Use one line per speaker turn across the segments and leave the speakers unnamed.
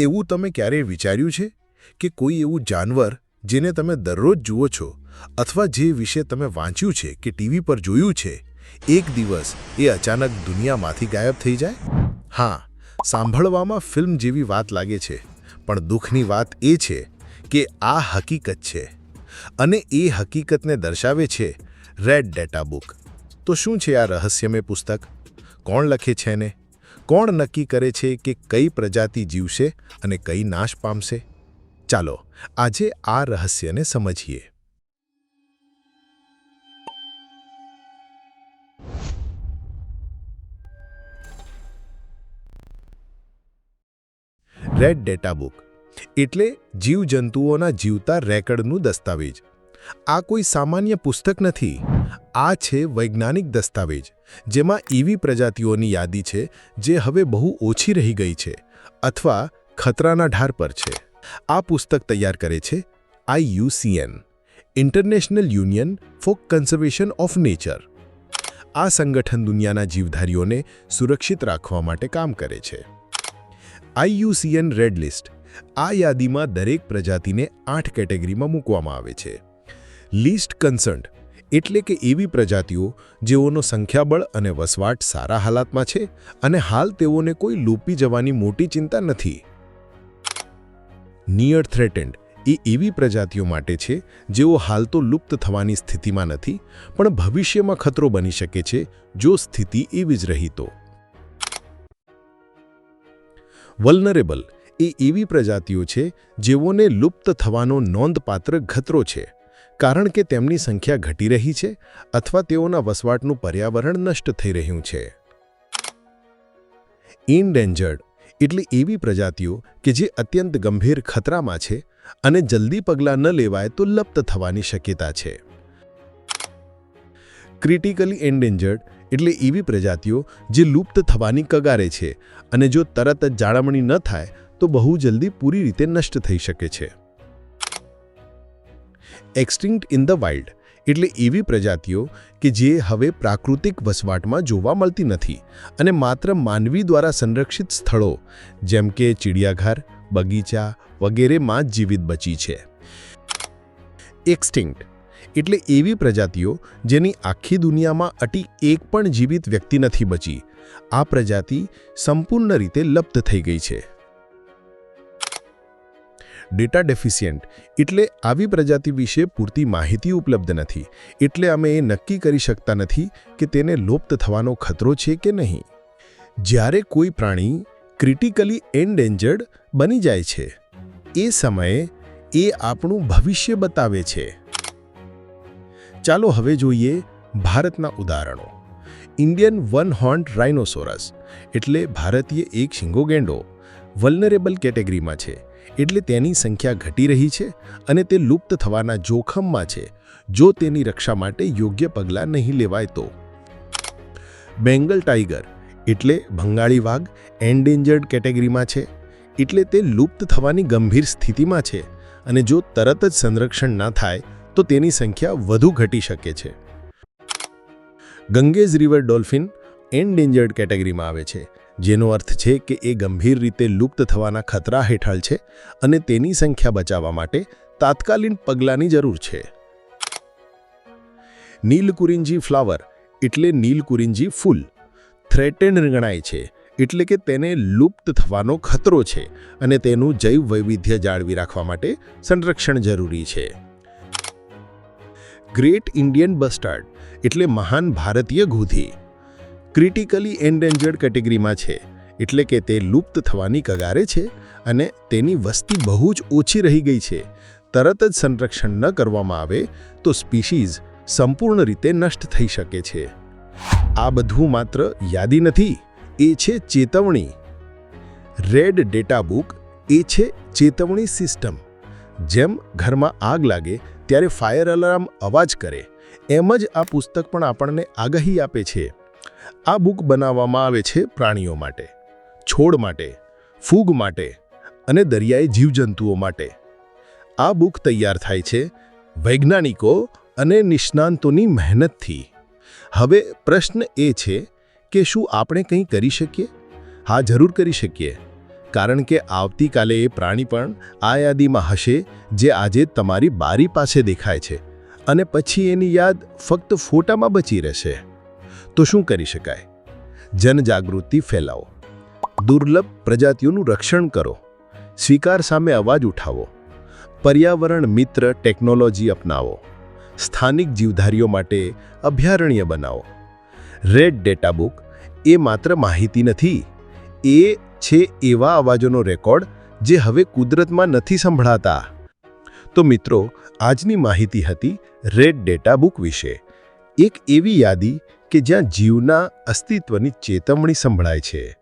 એવું તમે ક્યારેય વિચાર્યું છે કે કોઈ એવું જાનવર જેને તમે દરરોજ જુઓ છો અથવા જે વિશે તમે વાંચ્યું છે કે ટીવી પર જોયું છે, એક દિવસ એ અચાનક દુનિયામાંથી ગાયબ થઈ જાય? હા, સાંભળવામાં ફિલ્મ જેવી વાત લાગે છે, પણ દુઃખની વાત એ છે કે આ હકીકત છે અને એ હકીકતને દર્શાવે છે રેડ ડેટા બુક તો શું છે આ રહસ્યમય પુસ્તક? કોણ લખે છે ને કોણ નક્કી કરે છે કે કઈ પ્રજાતિ જીવશે અને કઈ નાશ પામશે? ચાલો, આજે આ રહસ્યને સમજીએ. રેડ ડેટા બુક એટલે જીવજંતુઓના જીવતા રેકર્ડનું દસ્તાવેજ. આ કોઈ સામાન્ય પુસ્તક નથી. આ છે વૈજ્ઞાનિક દસ્તાવેજ, જેમાં એવી પ્રજાતિઓની યાદી છે, જે હવે બહુ ઓછી રહી ગઈ છે, અથવા ખતરાના ઢાર પર છે. આ પુસ્તક તૈયાર કરે છે IUCN International Union for Conservation of Nature. આ સંગઠન દુનિયાના જીવધારીઓને સુરક્ષિત રાખવા માટે કામ કરે છે. આઈયુસીએન રેડ લિસ્ટ, આ યાદીમાં દરેક પ્રજાતિને આઠ કેટેગરીમાં મૂકવામાં આવે છે. Least concerned. એટલે કે એવી પ્રજાતિઓ જેઓનો સંખ્યાબળ અને વસવાટ સારા હાલાતમાં છે અને હાલ તેઓને કોઈ લૂપી જવાની મોટી ચિંતા નથી. નિયર થ્રેટેન્ડ એ એવી પ્રજાતિઓ માટે છે જેઓ હાલ તો લુપ્ત થવાની સ્થિતિમાં નથી, પણ ભવિષ્યમાં ખતરો બની શકે છે જો સ્થિતિ એવી જ રહી તો. વલ્નરેબલ એ એવી પ્રજાતિઓ છે જેઓને લુપ્ત થવાનો નોંધપાત્ર ખતરો છે. કારણ કે તેમની સંખ્યા ઘટી રહી છે અથવા તેઓના વસવાટનું પર્યાવરણ નષ્ટ થઈ રહ્યું છે. ઇનડેન્જર્ડ એટલે એવી પ્રજાતિઓ કે જે અત્યંત ગંભીર ખતરામાં છે અને જલ્દી પગલાં ન લેવાય તો લુપ્ત થવાની શક્યતા છે. ક્રિટિકલી એન્ડેન્જર્ડ એટલે એવી પ્રજાતિઓ જે લુપ્ત થવાની કગારે છે અને જો તરત જ જાળવણી ન થાય તો બહુ જલ્દી પૂરી રીતે નષ્ટ થઈ શકે છે. એક્સટિંક્ટ ઇન ધ વાઇલ્ડ એટલે એવી પ્રજાતિઓ કે જે હવે પ્રાકૃતિક વસવાટમાં જોવા મળતી નથી અને માત્ર માનવી દ્વારા સંરક્ષિત સ્થળો, જેમ કે ચિડિયાઘર, બગીચા વગેરેમાં જ જીવિત બચી છે. એક્સટિંક્ટ એટલે એવી પ્રજાતિઓ જેની આખી દુનિયામાં અટી એક પણ જીવિત વ્યક્તિ નથી બચી. આ પ્રજાતિ સંપૂર્ણ રીતે લપ્ત થઈ ગઈ છે. ડેટા ડેફિશિયન્ટ એટલે આવી પ્રજાતિ વિશે પૂરતી માહિતી ઉપલબ્ધ નથી. એટલે અમે એ નક્કી કરી શકતા નથી કે તેને લુપ્ત થવાનો ખતરો છે કે નહીં. જ્યારે કોઈ પ્રાણી ક્રિટિકલી એન્ડેન્જર્ડ બની જાય છે, એ સમયે એ આપણું ભવિષ્ય બતાવે છે. ચાલો હવે જોઈએ ભારતના ઉદાહરણો. ઇન્ડિયન વન હોન્ટ રાઇનોસોરસ, એટલે ભારતીય એક શિંગો ગેંડો વલ્નરેબલ કેટેગરીમાં છે. એટલે તેની સંખ્યા ઘટી રહી છે અને તે લુપ્ત થવાના જોખમમાં છે. જો તેની રક્ષા માટે યોગ્ય પગલાં નહીં લેવાય તો. બેંગલ ટાઈગર એટલે ભંગાળી વાઘ એન્ડેન્જર્ડ કેટેગરીમાં છે. એટલે તે લુપ્ત થવાની ગંભીર સ્થિતિમાં છે અને જો તરત જ સંરક્ષણ ના થાય તો તેની સંખ્યા વધુ ઘટી શકે છે. ગંગેઝ રિવર ડોલ્ફિન એન્ડેન્જર્ડ કેટેગરીમાં આવે છે. જેનો અર્થ છે કે એ ગંભીર રીતે લુપ્ત થવાના ખતરા હેઠળ છે અને તેની સંખ્યા બચાવવા માટે તાત્કાલિક પગલાંની જરૂર છે. નીલકુરિંજી ફ્લાવર એટલે નીલકુરિંજી ફૂલ. થ્રેટેન્ડ ગણાય છે એટલે કે તેને લુપ્ત થવાનો ખતરો છે અને તેનું જૈવ વૈવિધ્ય જાળવી રાખવા માટે સંરક્ષણ જરૂરી છે. ગ્રેટ ઇન્ડિયન બસ્ટાર્ડ એટલે મહાન ભારતીય ગૂધી. ક્રિટિકલી એન્ડેન્જર્ડ કેટેગરીમાં છે, એટલે કે તે લુપ્ત થવાની કગારે છે અને તેની વસ્તી બહુ જ ઓછી રહી ગઈ છે. તરત જ સંરક્ષણ ન કરવામાં આવે તો સ્પીશીઝ સંપૂર્ણ રીતે નષ્ટ થઈ શકે છે. આ બધું માત્ર યાદી નથી, એ છે ચેતવણી. રેડ ડેટા બુક, એ છે ચેતવણી સિસ્ટમ. જેમ ઘરમાં આગ લાગે ત્યારે ફાયર અલાર્મ અવાજ કરે, એમ જ આ પુસ્તક પણ આપણને આગાહી આપે છે. આ બુક બનાવવામાં આવે છે પ્રાણીઓ માટે, છોડ માટે, ફૂગ માટે અને દરિયાઈ જીવજંતુઓ માટે. આ બુક તૈયાર થાય છે વૈજ્ઞાનિકો અને નિષ્ણાંતોની મહેનતથી. હવે પ્રશ્ન એ છે કે શું આપણે કંઈ કરી શકીએ? હા, જરૂર કરી શકીએ, કારણ કે આવતીકાલે એ પ્રાણી પણ આ યાદીમાં હશે જે આજે તમારી બારી પાસે દેખાય છે અને પછી એની યાદ ફક્ત ફોટામાં બચી રહેશે. તો શું કરી શકાય? જનજાગૃતિ ફેલાવો. દુર્લભ પ્રજાતિઓનું રક્ષણ કરો. સ્વીકાર સામે અવાજ ઉઠાવો. પર્યાવરણ મિત્ર ટેકનોલોજી અપનાવો. સ્થાનિક જીવધારીઓ માટે અભયારણ્ય બનાવો. રેડ ડેટા બુક એ માત્ર માહિતી નથી, એ છે એવા અવાજોનો રેકોર્ડ જે હવે કુદરતમાં નથી સંભળાતા. તો મિત્રો, આજની માહિતી હતી રેડ ડેટા બુક વિશે. એક એવી યાદી કે જ્યાં જીવના અસ્તિત્વની ચેતવણી સંભળાય છે.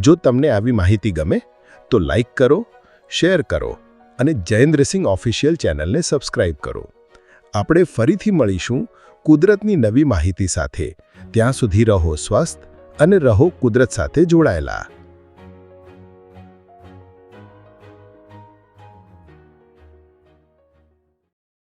જો તમને આવી માહિતી ગમે, તો લાઈક કરો શેર કરો અને જયેન્દ્રસિંહ ઓફિશિયલ ચેનલને સબસ્ક્રાઇબ કરો. આપણે ફરીથી મળીશું કુદરતની નવી માહિતી સાથે. ત્યાં સુધી રહો સ્વસ્થ અને રહો કુદરત સાથે જોડાયેલા.